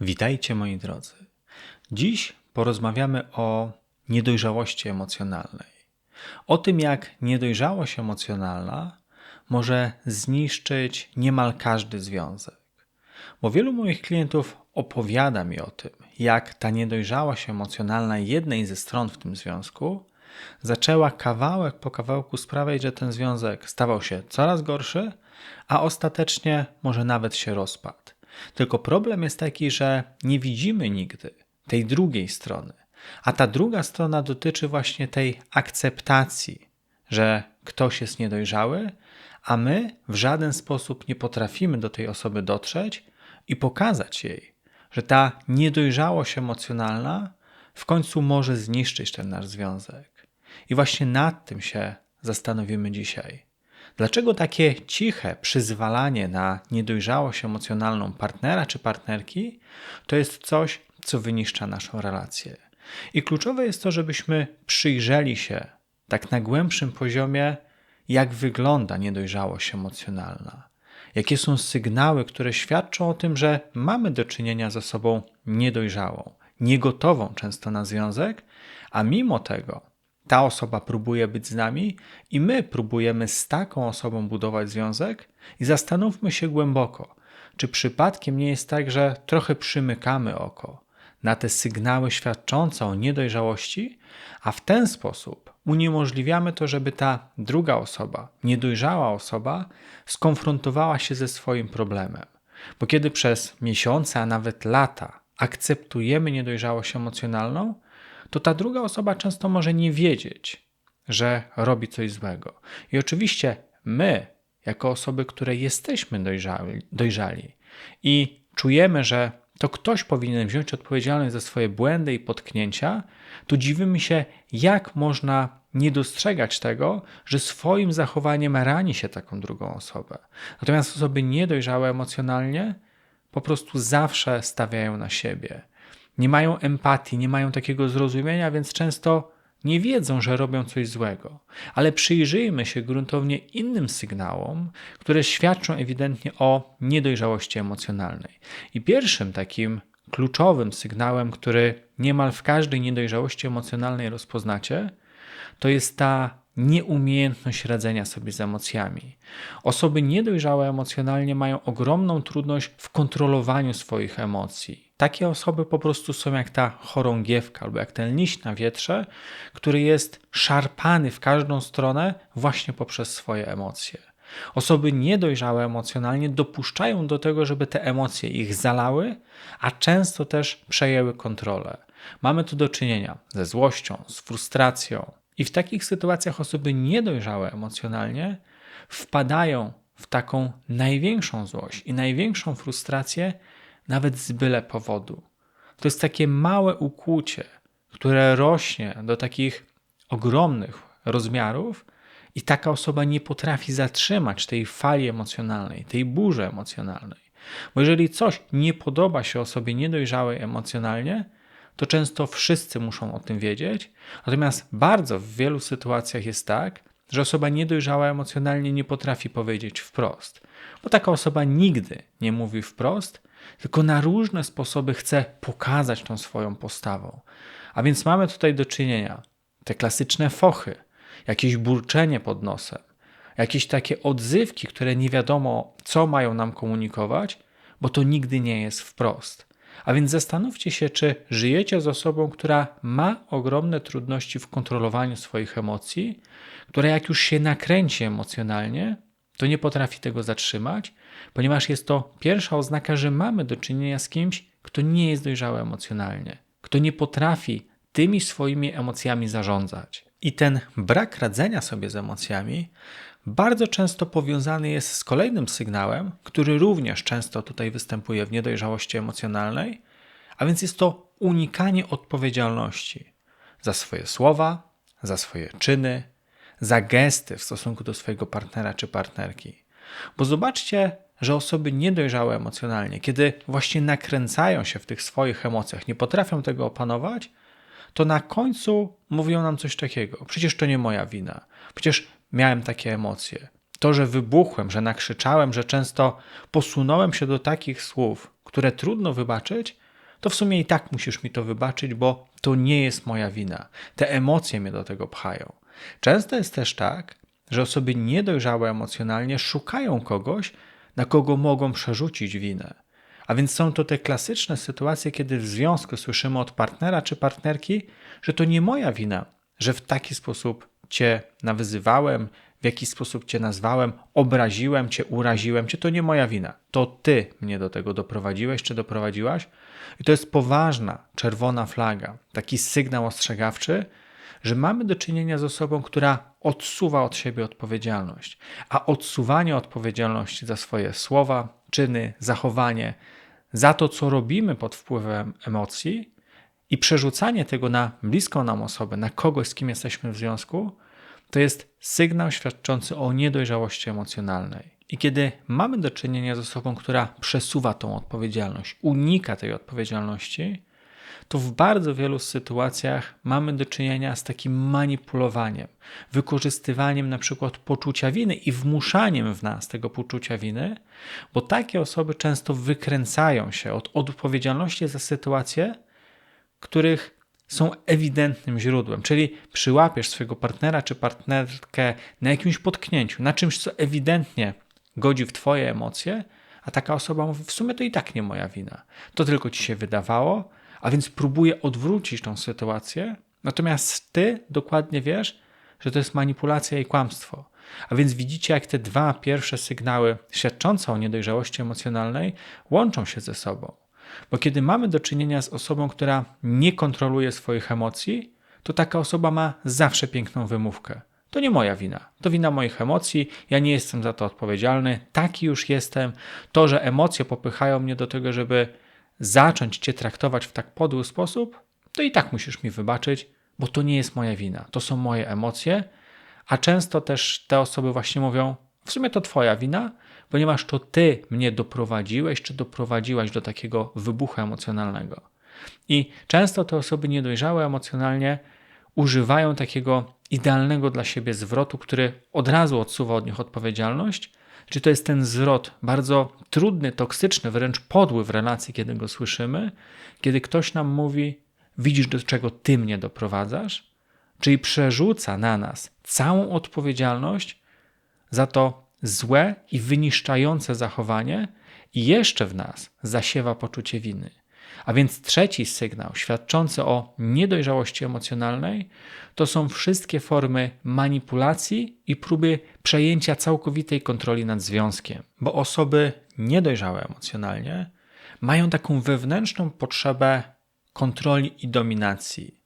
Witajcie moi drodzy. Dziś porozmawiamy o niedojrzałości emocjonalnej. O tym, jak niedojrzałość emocjonalna może zniszczyć niemal każdy związek. Bo wielu moich klientów opowiada mi o tym, jak ta niedojrzałość emocjonalna jednej ze stron w tym związku zaczęła kawałek po kawałku sprawiać, że ten związek stawał się coraz gorszy, a ostatecznie może nawet się rozpadł. Tylko problem jest taki, że nie widzimy nigdy tej drugiej strony. A ta druga strona dotyczy właśnie tej akceptacji, że ktoś jest niedojrzały, a my w żaden sposób nie potrafimy do tej osoby dotrzeć i pokazać jej, że ta niedojrzałość emocjonalna w końcu może zniszczyć ten nasz związek. I właśnie nad tym się zastanowimy dzisiaj. Dlaczego takie ciche przyzwalanie na niedojrzałość emocjonalną partnera czy partnerki to jest coś, co wyniszcza naszą relację? I kluczowe jest to, żebyśmy przyjrzeli się tak na głębszym poziomie, jak wygląda niedojrzałość emocjonalna. Jakie są sygnały, które świadczą o tym, że mamy do czynienia z osobą niedojrzałą, niegotową często na związek, a mimo tego ta osoba próbuje być z nami i my próbujemy z taką osobą budować związek i zastanówmy się głęboko, czy przypadkiem nie jest tak, że trochę przymykamy oko na te sygnały świadczące o niedojrzałości, a w ten sposób uniemożliwiamy to, żeby ta druga osoba, niedojrzała osoba, skonfrontowała się ze swoim problemem. Bo kiedy przez miesiące, a nawet lata akceptujemy niedojrzałość emocjonalną, to ta druga osoba często może nie wiedzieć, że robi coś złego. I oczywiście my, jako osoby, które jesteśmy dojrzali, dojrzali i czujemy, że to ktoś powinien wziąć odpowiedzialność za swoje błędy i potknięcia, to dziwimy się, jak można nie dostrzegać tego, że swoim zachowaniem rani się taką drugą osobę. Natomiast osoby niedojrzałe emocjonalnie po prostu zawsze stawiają na siebie nie mają empatii, nie mają takiego zrozumienia, więc często nie wiedzą, że robią coś złego. Ale przyjrzyjmy się gruntownie innym sygnałom, które świadczą ewidentnie o niedojrzałości emocjonalnej. I pierwszym takim kluczowym sygnałem, który niemal w każdej niedojrzałości emocjonalnej rozpoznacie, to jest ta nieumiejętność radzenia sobie z emocjami. Osoby niedojrzałe emocjonalnie mają ogromną trudność w kontrolowaniu swoich emocji. Takie osoby po prostu są jak ta chorągiewka albo jak ten liść na wietrze, który jest szarpany w każdą stronę właśnie poprzez swoje emocje. Osoby niedojrzałe emocjonalnie dopuszczają do tego, żeby te emocje ich zalały, a często też przejęły kontrolę. Mamy tu do czynienia ze złością, z frustracją, i w takich sytuacjach osoby niedojrzałe emocjonalnie wpadają w taką największą złość i największą frustrację, nawet z byle powodu. To jest takie małe ukłucie, które rośnie do takich ogromnych rozmiarów, i taka osoba nie potrafi zatrzymać tej fali emocjonalnej, tej burzy emocjonalnej. Bo jeżeli coś nie podoba się osobie niedojrzałej emocjonalnie, to często wszyscy muszą o tym wiedzieć. Natomiast bardzo w wielu sytuacjach jest tak, że osoba niedojrzała emocjonalnie nie potrafi powiedzieć wprost. Bo taka osoba nigdy nie mówi wprost, tylko na różne sposoby chce pokazać tą swoją postawą. A więc mamy tutaj do czynienia te klasyczne fochy, jakieś burczenie pod nosem, jakieś takie odzywki, które nie wiadomo, co mają nam komunikować, bo to nigdy nie jest wprost. A więc zastanówcie się, czy żyjecie z osobą, która ma ogromne trudności w kontrolowaniu swoich emocji, która jak już się nakręci emocjonalnie, to nie potrafi tego zatrzymać, ponieważ jest to pierwsza oznaka, że mamy do czynienia z kimś, kto nie jest dojrzały emocjonalnie, kto nie potrafi tymi swoimi emocjami zarządzać. I ten brak radzenia sobie z emocjami bardzo często powiązany jest z kolejnym sygnałem, który również często tutaj występuje w niedojrzałości emocjonalnej, a więc jest to unikanie odpowiedzialności za swoje słowa, za swoje czyny, za gesty w stosunku do swojego partnera czy partnerki. Bo zobaczcie, że osoby niedojrzałe emocjonalnie, kiedy właśnie nakręcają się w tych swoich emocjach, nie potrafią tego opanować, to na końcu mówią nam coś takiego: przecież to nie moja wina, przecież miałem takie emocje. To, że wybuchłem, że nakrzyczałem, że często posunąłem się do takich słów, które trudno wybaczyć, to w sumie i tak musisz mi to wybaczyć, bo to nie jest moja wina. Te emocje mnie do tego pchają. Często jest też tak, że osoby niedojrzałe emocjonalnie szukają kogoś, na kogo mogą przerzucić winę. A więc są to te klasyczne sytuacje, kiedy w związku słyszymy od partnera czy partnerki, że to nie moja wina, że w taki sposób cię nawyzywałem, w jaki sposób cię nazwałem, obraziłem cię, uraziłem cię, to nie moja wina. To ty mnie do tego doprowadziłeś czy doprowadziłaś. I to jest poważna czerwona flaga, taki sygnał ostrzegawczy, że mamy do czynienia z osobą, która odsuwa od siebie odpowiedzialność. A odsuwanie odpowiedzialności za swoje słowa, czyny, zachowanie, za to, co robimy pod wpływem emocji i przerzucanie tego na bliską nam osobę, na kogoś, z kim jesteśmy w związku, to jest sygnał świadczący o niedojrzałości emocjonalnej. I kiedy mamy do czynienia z osobą, która przesuwa tą odpowiedzialność, unika tej odpowiedzialności, to w bardzo wielu sytuacjach mamy do czynienia z takim manipulowaniem, wykorzystywaniem na przykład poczucia winy i wmuszaniem w nas tego poczucia winy, bo takie osoby często wykręcają się od odpowiedzialności za sytuacje, których są ewidentnym źródłem, czyli przyłapiesz swojego partnera czy partnerkę na jakimś potknięciu, na czymś, co ewidentnie godzi w Twoje emocje, a taka osoba mówi: W sumie to i tak nie moja wina. To tylko ci się wydawało, a więc próbuje odwrócić tą sytuację, natomiast Ty dokładnie wiesz, że to jest manipulacja i kłamstwo. A więc widzicie, jak te dwa pierwsze sygnały świadczące o niedojrzałości emocjonalnej łączą się ze sobą. Bo kiedy mamy do czynienia z osobą, która nie kontroluje swoich emocji, to taka osoba ma zawsze piękną wymówkę. To nie moja wina, to wina moich emocji, ja nie jestem za to odpowiedzialny, taki już jestem. To, że emocje popychają mnie do tego, żeby zacząć cię traktować w tak podły sposób, to i tak musisz mi wybaczyć, bo to nie jest moja wina, to są moje emocje. A często też te osoby właśnie mówią: W sumie to twoja wina, ponieważ to ty mnie doprowadziłeś, czy doprowadziłaś do takiego wybuchu emocjonalnego. I często te osoby niedojrzałe emocjonalnie używają takiego idealnego dla siebie zwrotu, który od razu odsuwa od nich odpowiedzialność. Czy to jest ten zwrot bardzo trudny, toksyczny, wręcz podły w relacji, kiedy go słyszymy, kiedy ktoś nam mówi: Widzisz, do czego ty mnie doprowadzasz? Czyli przerzuca na nas całą odpowiedzialność za to, złe i wyniszczające zachowanie i jeszcze w nas zasiewa poczucie winy. A więc trzeci sygnał świadczący o niedojrzałości emocjonalnej to są wszystkie formy manipulacji i próby przejęcia całkowitej kontroli nad związkiem, bo osoby niedojrzałe emocjonalnie mają taką wewnętrzną potrzebę kontroli i dominacji.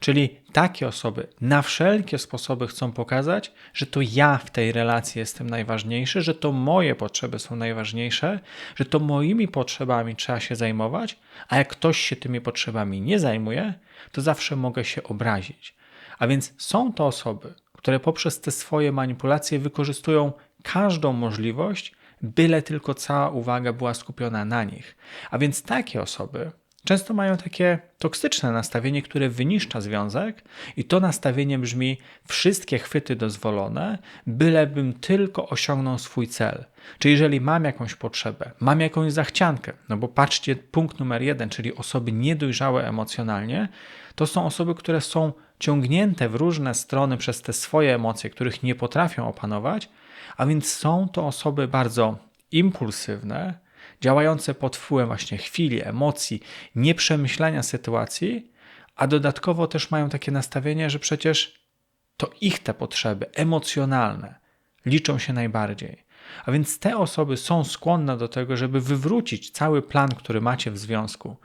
Czyli takie osoby na wszelkie sposoby chcą pokazać, że to ja w tej relacji jestem najważniejszy, że to moje potrzeby są najważniejsze, że to moimi potrzebami trzeba się zajmować, a jak ktoś się tymi potrzebami nie zajmuje, to zawsze mogę się obrazić. A więc są to osoby, które poprzez te swoje manipulacje wykorzystują każdą możliwość, byle tylko cała uwaga była skupiona na nich. A więc takie osoby często mają takie toksyczne nastawienie, które wyniszcza związek, i to nastawienie brzmi: wszystkie chwyty dozwolone, bylebym tylko osiągnął swój cel. Czyli jeżeli mam jakąś potrzebę, mam jakąś zachciankę, no bo patrzcie, punkt numer jeden, czyli osoby niedojrzałe emocjonalnie, to są osoby, które są ciągnięte w różne strony przez te swoje emocje, których nie potrafią opanować, a więc są to osoby bardzo impulsywne, działające pod wpływem właśnie chwili, emocji, nieprzemyślenia sytuacji, a dodatkowo też mają takie nastawienie, że przecież to ich te potrzeby emocjonalne liczą się najbardziej. A więc te osoby są skłonne do tego, żeby wywrócić cały plan, który macie w związku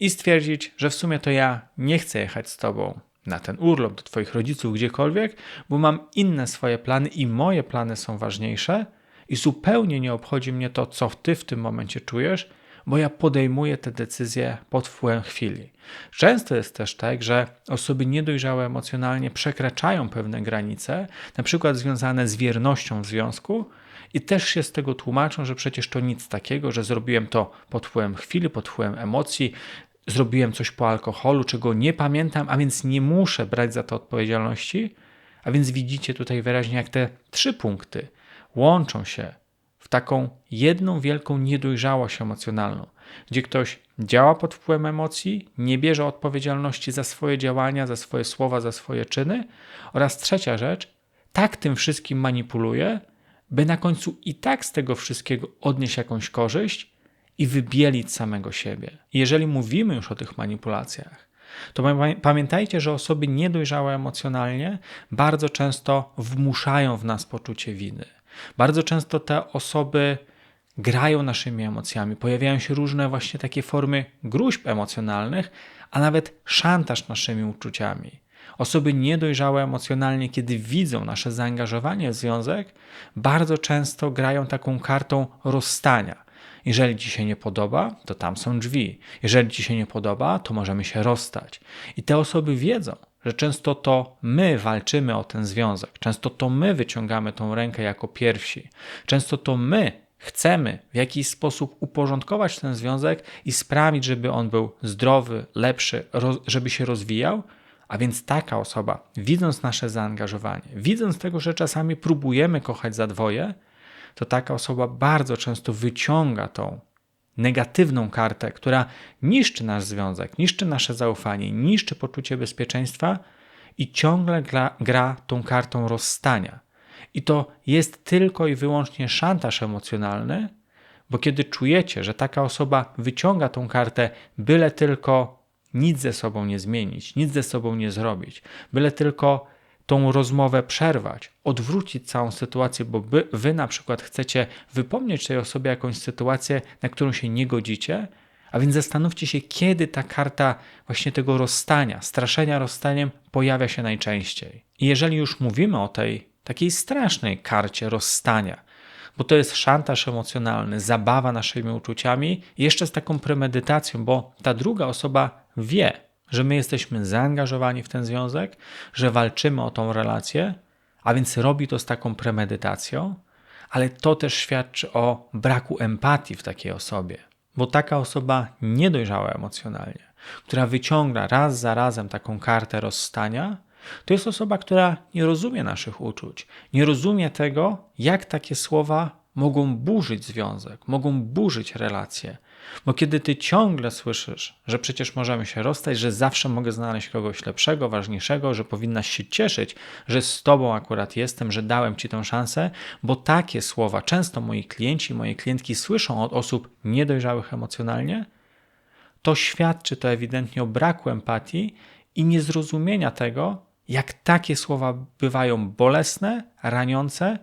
i stwierdzić, że w sumie to ja nie chcę jechać z tobą na ten urlop do Twoich rodziców, gdziekolwiek, bo mam inne swoje plany i moje plany są ważniejsze i zupełnie nie obchodzi mnie to, co Ty w tym momencie czujesz, bo ja podejmuję te decyzje pod wpływem chwili. Często jest też tak, że osoby niedojrzałe emocjonalnie przekraczają pewne granice, na przykład związane z wiernością w związku, i też się z tego tłumaczą, że przecież to nic takiego, że zrobiłem to pod wpływem chwili, pod wpływem emocji, zrobiłem coś po alkoholu, czego nie pamiętam, a więc nie muszę brać za to odpowiedzialności. A więc widzicie tutaj wyraźnie, jak te trzy punkty łączą się w taką jedną wielką niedojrzałość emocjonalną. gdzie ktoś działa pod wpływem emocji, nie bierze odpowiedzialności za swoje działania, za swoje słowa, za swoje czyny. Oraz trzecia rzecz, tak tym wszystkim manipuluje, by na końcu i tak z tego wszystkiego odnieść jakąś korzyść i wybielić samego siebie. Jeżeli mówimy już o tych manipulacjach, to pamiętajcie, że osoby niedojrzałe emocjonalnie bardzo często wmuszają w nas poczucie winy. Bardzo często te osoby grają naszymi emocjami, pojawiają się różne właśnie takie formy gruźb emocjonalnych, a nawet szantaż naszymi uczuciami. Osoby niedojrzałe emocjonalnie, kiedy widzą nasze zaangażowanie w związek, bardzo często grają taką kartą rozstania. Jeżeli ci się nie podoba, to tam są drzwi. Jeżeli ci się nie podoba, to możemy się rozstać. I te osoby wiedzą, że często to my walczymy o ten związek, często to my wyciągamy tą rękę jako pierwsi, często to my chcemy w jakiś sposób uporządkować ten związek i sprawić, żeby on był zdrowy, lepszy, żeby się rozwijał. A więc taka osoba, widząc nasze zaangażowanie, widząc tego, że czasami próbujemy kochać za dwoje, to taka osoba bardzo często wyciąga tą negatywną kartę, która niszczy nasz związek, niszczy nasze zaufanie, niszczy poczucie bezpieczeństwa i ciągle gra, gra tą kartą rozstania. I to jest tylko i wyłącznie szantaż emocjonalny, bo kiedy czujecie, że taka osoba wyciąga tą kartę, byle tylko nic ze sobą nie zmienić, nic ze sobą nie zrobić, byle tylko tą rozmowę przerwać, odwrócić całą sytuację, bo wy, wy na przykład chcecie wypomnieć tej osobie jakąś sytuację, na którą się nie godzicie, a więc zastanówcie się, kiedy ta karta właśnie tego rozstania, straszenia rozstaniem pojawia się najczęściej. I jeżeli już mówimy o tej takiej strasznej karcie rozstania, bo to jest szantaż emocjonalny, zabawa naszymi uczuciami, jeszcze z taką premedytacją, bo ta druga osoba wie, że my jesteśmy zaangażowani w ten związek, że walczymy o tą relację, a więc robi to z taką premedytacją, ale to też świadczy o braku empatii w takiej osobie, bo taka osoba niedojrzała emocjonalnie, która wyciąga raz za razem taką kartę rozstania, to jest osoba, która nie rozumie naszych uczuć, nie rozumie tego, jak takie słowa mogą burzyć związek, mogą burzyć relacje, bo kiedy ty ciągle słyszysz, że przecież możemy się rozstać, że zawsze mogę znaleźć kogoś lepszego, ważniejszego, że powinnaś się cieszyć, że z tobą akurat jestem, że dałem ci tę szansę, bo takie słowa często moi klienci, moje klientki słyszą od osób niedojrzałych emocjonalnie, to świadczy to ewidentnie o braku empatii i niezrozumienia tego, jak takie słowa bywają bolesne, raniące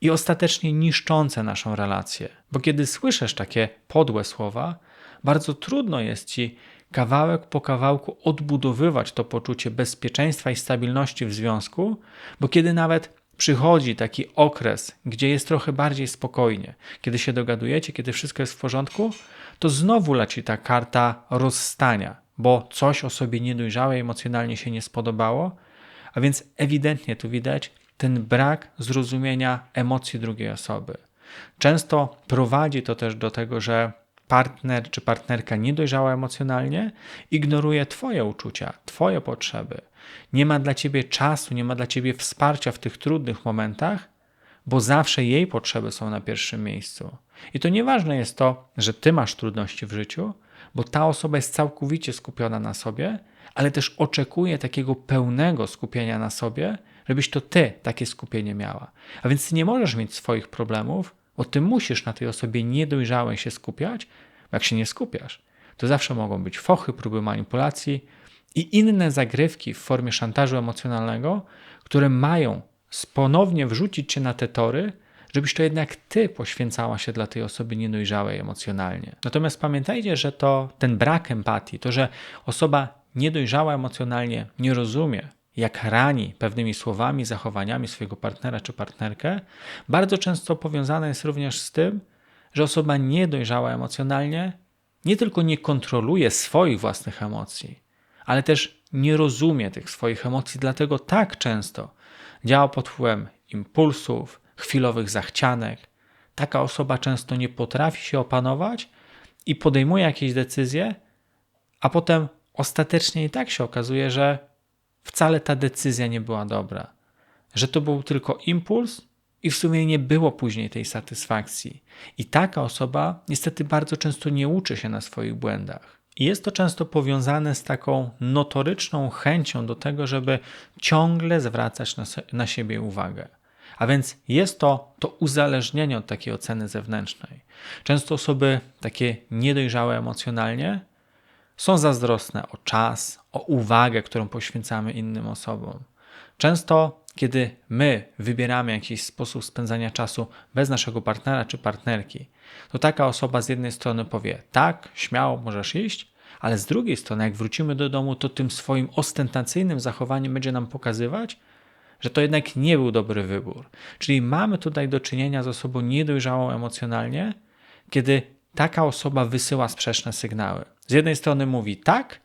i ostatecznie niszczące naszą relację. Bo kiedy słyszysz takie podłe słowa, bardzo trudno jest ci kawałek po kawałku odbudowywać to poczucie bezpieczeństwa i stabilności w związku, bo kiedy nawet przychodzi taki okres, gdzie jest trochę bardziej spokojnie, kiedy się dogadujecie, kiedy wszystko jest w porządku, to znowu leci ta karta rozstania, bo coś osobie niedojrzałej emocjonalnie się nie spodobało, a więc ewidentnie tu widać, ten brak zrozumienia emocji drugiej osoby. Często prowadzi to też do tego, że partner czy partnerka niedojrzała emocjonalnie ignoruje Twoje uczucia, Twoje potrzeby. Nie ma dla Ciebie czasu, nie ma dla Ciebie wsparcia w tych trudnych momentach, bo zawsze jej potrzeby są na pierwszym miejscu. I to nieważne jest to, że Ty masz trudności w życiu, bo ta osoba jest całkowicie skupiona na sobie, ale też oczekuje takiego pełnego skupienia na sobie, żebyś to ty takie skupienie miała. A więc ty nie możesz mieć swoich problemów, bo ty musisz na tej osobie niedojrzałej się skupiać, bo jak się nie skupiasz, to zawsze mogą być fochy, próby manipulacji i inne zagrywki w formie szantażu emocjonalnego, które mają ponownie wrzucić cię na te tory, żebyś to jednak ty poświęcała się dla tej osoby niedojrzałej emocjonalnie. Natomiast pamiętajcie, że to ten brak empatii, to, że osoba niedojrzała emocjonalnie nie rozumie, jak rani pewnymi słowami, zachowaniami swojego partnera czy partnerkę, bardzo często powiązane jest również z tym, że osoba niedojrzała emocjonalnie nie tylko nie kontroluje swoich własnych emocji, ale też nie rozumie tych swoich emocji, dlatego tak często działa pod wpływem impulsów, chwilowych zachcianek. Taka osoba często nie potrafi się opanować i podejmuje jakieś decyzje, a potem ostatecznie i tak się okazuje, że wcale ta decyzja nie była dobra, że to był tylko impuls i w sumie nie było później tej satysfakcji. I taka osoba niestety bardzo często nie uczy się na swoich błędach. I jest to często powiązane z taką notoryczną chęcią do tego, żeby ciągle zwracać na, na siebie uwagę. A więc jest to to uzależnienie od takiej oceny zewnętrznej. Często osoby takie niedojrzałe emocjonalnie są zazdrosne o czas, o uwagę, którą poświęcamy innym osobom. Często, kiedy my wybieramy jakiś sposób spędzania czasu bez naszego partnera czy partnerki, to taka osoba z jednej strony powie: Tak, śmiało możesz iść, ale z drugiej strony, jak wrócimy do domu, to tym swoim ostentacyjnym zachowaniem będzie nam pokazywać, że to jednak nie był dobry wybór. Czyli mamy tutaj do czynienia z osobą niedojrzałą emocjonalnie, kiedy taka osoba wysyła sprzeczne sygnały. Z jednej strony mówi tak,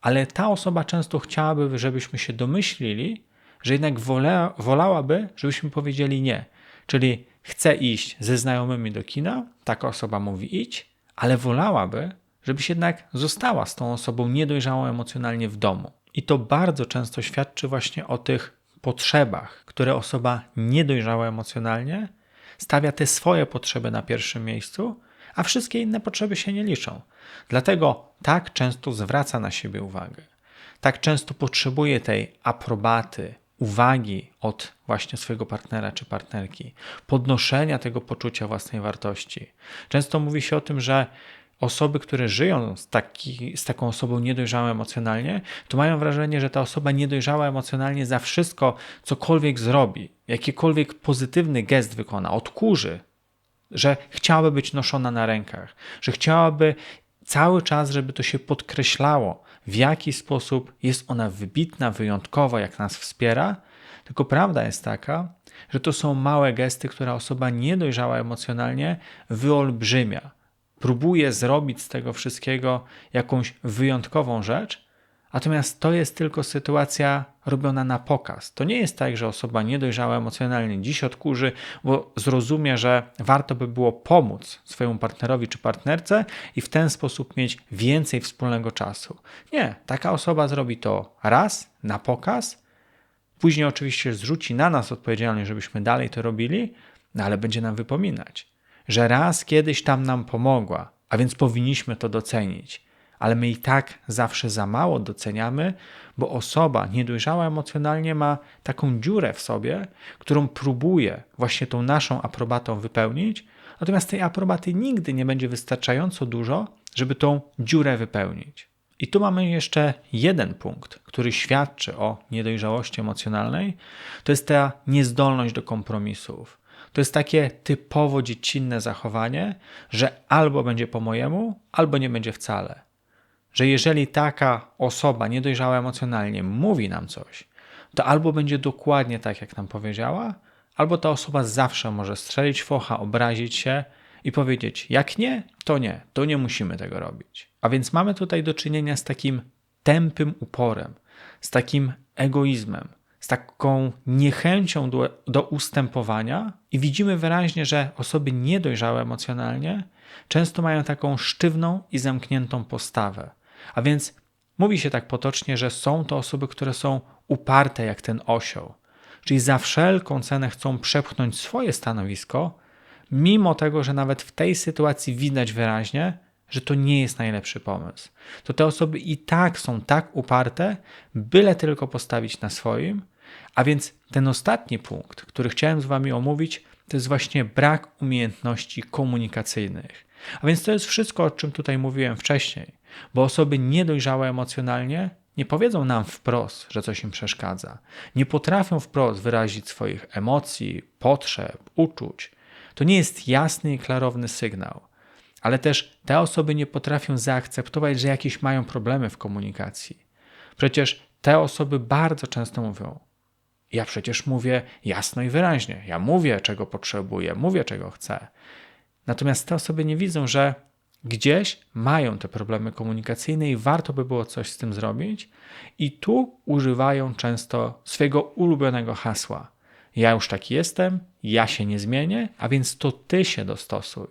ale ta osoba często chciałaby, żebyśmy się domyślili, że jednak wolea, wolałaby, żebyśmy powiedzieli nie. Czyli chce iść ze znajomymi do kina, taka osoba mówi idź, ale wolałaby, żebyś jednak została z tą osobą niedojrzałą emocjonalnie w domu. I to bardzo często świadczy właśnie o tych potrzebach, które osoba niedojrzała emocjonalnie stawia te swoje potrzeby na pierwszym miejscu, a wszystkie inne potrzeby się nie liczą. Dlatego tak często zwraca na siebie uwagę. Tak często potrzebuje tej aprobaty, uwagi od właśnie swojego partnera czy partnerki, podnoszenia tego poczucia własnej wartości. Często mówi się o tym, że osoby, które żyją z, taki, z taką osobą niedojrzałą emocjonalnie, to mają wrażenie, że ta osoba niedojrzała emocjonalnie za wszystko, cokolwiek zrobi, jakikolwiek pozytywny gest wykona, odkurzy, że chciałaby być noszona na rękach, że chciałaby cały czas, żeby to się podkreślało, w jaki sposób jest ona wybitna, wyjątkowa, jak nas wspiera. Tylko prawda jest taka, że to są małe gesty, które osoba niedojrzała emocjonalnie wyolbrzymia próbuje zrobić z tego wszystkiego jakąś wyjątkową rzecz, natomiast to jest tylko sytuacja robiona na pokaz. To nie jest tak, że osoba niedojrzała emocjonalnie dziś odkurzy, bo zrozumie, że warto by było pomóc swojemu partnerowi czy partnerce i w ten sposób mieć więcej wspólnego czasu. Nie, taka osoba zrobi to raz na pokaz, później oczywiście zrzuci na nas odpowiedzialność, żebyśmy dalej to robili, no ale będzie nam wypominać że raz kiedyś tam nam pomogła, a więc powinniśmy to docenić. Ale my i tak zawsze za mało doceniamy, bo osoba niedojrzała emocjonalnie ma taką dziurę w sobie, którą próbuje właśnie tą naszą aprobatą wypełnić, natomiast tej aprobaty nigdy nie będzie wystarczająco dużo, żeby tą dziurę wypełnić. I tu mamy jeszcze jeden punkt, który świadczy o niedojrzałości emocjonalnej, to jest ta niezdolność do kompromisów. To jest takie typowo dziecinne zachowanie, że albo będzie po mojemu, albo nie będzie wcale. Że jeżeli taka osoba niedojrzała emocjonalnie mówi nam coś, to albo będzie dokładnie tak, jak nam powiedziała, albo ta osoba zawsze może strzelić focha, obrazić się i powiedzieć: Jak nie, to nie, to nie musimy tego robić. A więc mamy tutaj do czynienia z takim tępym uporem, z takim egoizmem, z taką niechęcią do, do ustępowania, i widzimy wyraźnie, że osoby niedojrzałe emocjonalnie często mają taką sztywną i zamkniętą postawę. A więc mówi się tak potocznie, że są to osoby, które są uparte jak ten osioł, czyli za wszelką cenę chcą przepchnąć swoje stanowisko, mimo tego, że nawet w tej sytuacji widać wyraźnie, że to nie jest najlepszy pomysł. To te osoby i tak są tak uparte, byle tylko postawić na swoim, a więc ten ostatni punkt, który chciałem z Wami omówić, to jest właśnie brak umiejętności komunikacyjnych. A więc to jest wszystko, o czym tutaj mówiłem wcześniej, bo osoby niedojrzałe emocjonalnie nie powiedzą nam wprost, że coś im przeszkadza. Nie potrafią wprost wyrazić swoich emocji, potrzeb, uczuć. To nie jest jasny i klarowny sygnał. Ale też te osoby nie potrafią zaakceptować, że jakieś mają problemy w komunikacji. Przecież te osoby bardzo często mówią: ja przecież mówię jasno i wyraźnie. Ja mówię, czego potrzebuję, mówię, czego chcę. Natomiast te osoby nie widzą, że gdzieś mają te problemy komunikacyjne i warto by było coś z tym zrobić, i tu używają często swojego ulubionego hasła. Ja już taki jestem, ja się nie zmienię, a więc to ty się dostosuj.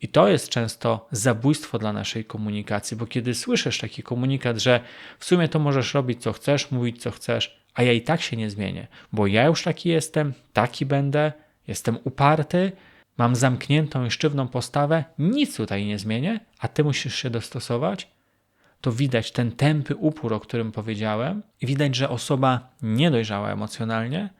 I to jest często zabójstwo dla naszej komunikacji, bo kiedy słyszysz taki komunikat, że w sumie to możesz robić co chcesz, mówić co chcesz, a ja i tak się nie zmienię, bo ja już taki jestem, taki będę Jestem uparty, mam zamkniętą i sztywną postawę, nic tutaj nie zmienię, a ty musisz się dostosować. To widać ten tępy upór, o którym powiedziałem, i widać, że osoba niedojrzała emocjonalnie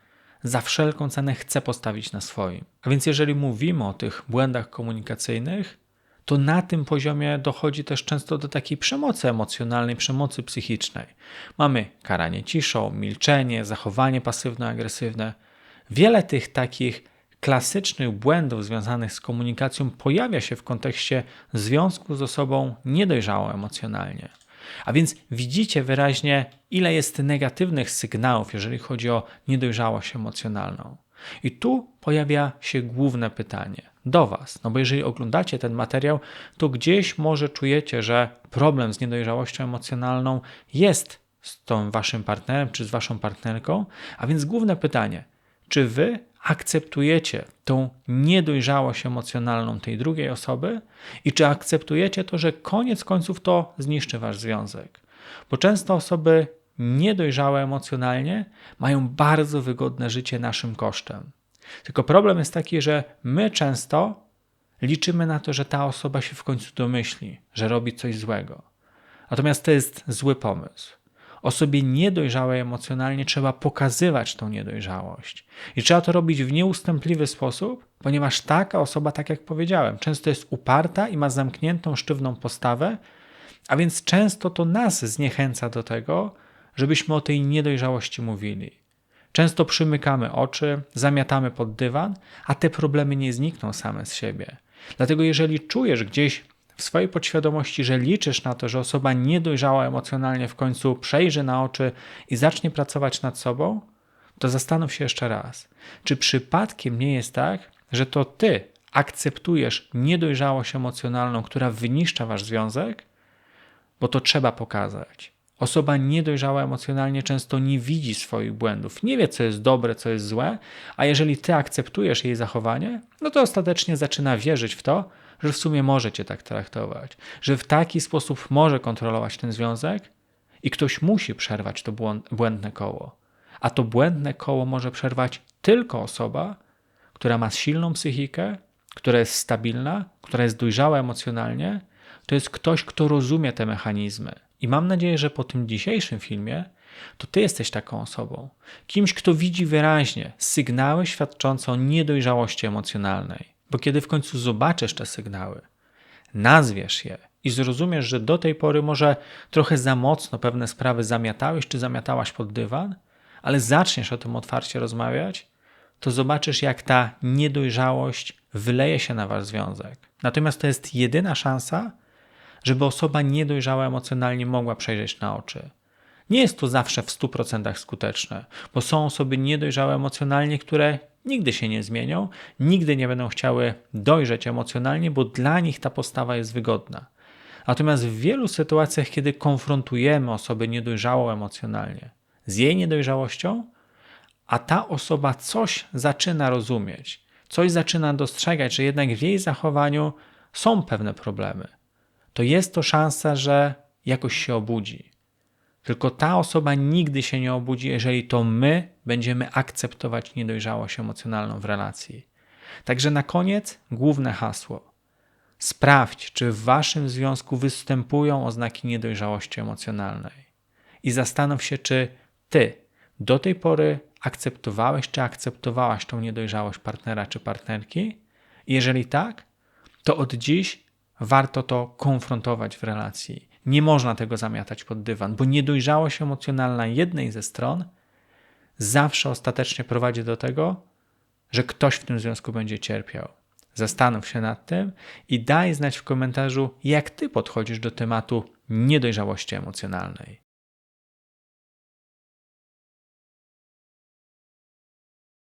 za wszelką cenę chce postawić na swoim. A więc jeżeli mówimy o tych błędach komunikacyjnych, to na tym poziomie dochodzi też często do takiej przemocy emocjonalnej, przemocy psychicznej. Mamy karanie ciszą, milczenie, zachowanie pasywno-agresywne. Wiele tych takich klasycznych błędów związanych z komunikacją pojawia się w kontekście związku z osobą niedojrzałą emocjonalnie. A więc widzicie wyraźnie, ile jest negatywnych sygnałów, jeżeli chodzi o niedojrzałość emocjonalną. I tu pojawia się główne pytanie do Was. No bo jeżeli oglądacie ten materiał, to gdzieś może czujecie, że problem z niedojrzałością emocjonalną jest z tym Waszym partnerem czy z Waszą partnerką. A więc główne pytanie: czy Wy akceptujecie tą niedojrzałość emocjonalną tej drugiej osoby i czy akceptujecie to, że koniec końców to zniszczy wasz związek. Bo często osoby niedojrzałe emocjonalnie mają bardzo wygodne życie naszym kosztem. Tylko problem jest taki, że my często liczymy na to, że ta osoba się w końcu domyśli, że robi coś złego. Natomiast to jest zły pomysł osobie niedojrzałej emocjonalnie trzeba pokazywać tą niedojrzałość. I trzeba to robić w nieustępliwy sposób, ponieważ taka osoba, tak jak powiedziałem, często jest uparta i ma zamkniętą, sztywną postawę, a więc często to nas zniechęca do tego, żebyśmy o tej niedojrzałości mówili. Często przymykamy oczy, zamiatamy pod dywan, a te problemy nie znikną same z siebie. Dlatego, jeżeli czujesz gdzieś w swojej podświadomości, że liczysz na to, że osoba niedojrzała emocjonalnie w końcu przejrzy na oczy i zacznie pracować nad sobą, to zastanów się jeszcze raz, czy przypadkiem nie jest tak, że to ty akceptujesz niedojrzałość emocjonalną, która wyniszcza wasz związek, bo to trzeba pokazać. Osoba niedojrzała emocjonalnie często nie widzi swoich błędów, nie wie, co jest dobre, co jest złe, a jeżeli ty akceptujesz jej zachowanie, no to ostatecznie zaczyna wierzyć w to, że w sumie może cię tak traktować, że w taki sposób może kontrolować ten związek i ktoś musi przerwać to błędne koło. A to błędne koło może przerwać tylko osoba, która ma silną psychikę, która jest stabilna, która jest dojrzała emocjonalnie. To jest ktoś, kto rozumie te mechanizmy. I mam nadzieję, że po tym dzisiejszym filmie to ty jesteś taką osobą. Kimś, kto widzi wyraźnie sygnały świadczące o niedojrzałości emocjonalnej. Bo kiedy w końcu zobaczysz te sygnały, nazwiesz je i zrozumiesz, że do tej pory może trochę za mocno pewne sprawy zamiatałeś czy zamiatałaś pod dywan, ale zaczniesz o tym otwarcie rozmawiać, to zobaczysz, jak ta niedojrzałość wyleje się na wasz związek. Natomiast to jest jedyna szansa, żeby osoba niedojrzała emocjonalnie mogła przejrzeć na oczy. Nie jest to zawsze w 100% skuteczne, bo są osoby niedojrzałe emocjonalnie, które nigdy się nie zmienią, nigdy nie będą chciały dojrzeć emocjonalnie, bo dla nich ta postawa jest wygodna. Natomiast w wielu sytuacjach, kiedy konfrontujemy osobę niedojrzałą emocjonalnie z jej niedojrzałością, a ta osoba coś zaczyna rozumieć, coś zaczyna dostrzegać, że jednak w jej zachowaniu są pewne problemy, to jest to szansa, że jakoś się obudzi. Tylko ta osoba nigdy się nie obudzi, jeżeli to my będziemy akceptować niedojrzałość emocjonalną w relacji. Także na koniec główne hasło. Sprawdź, czy w waszym związku występują oznaki niedojrzałości emocjonalnej. I zastanów się, czy ty do tej pory akceptowałeś, czy akceptowałaś tą niedojrzałość partnera czy partnerki. Jeżeli tak, to od dziś warto to konfrontować w relacji nie można tego zamiatać pod dywan, bo niedojrzałość emocjonalna jednej ze stron zawsze ostatecznie prowadzi do tego, że ktoś w tym związku będzie cierpiał. Zastanów się nad tym i daj znać w komentarzu, jak ty podchodzisz do tematu niedojrzałości emocjonalnej.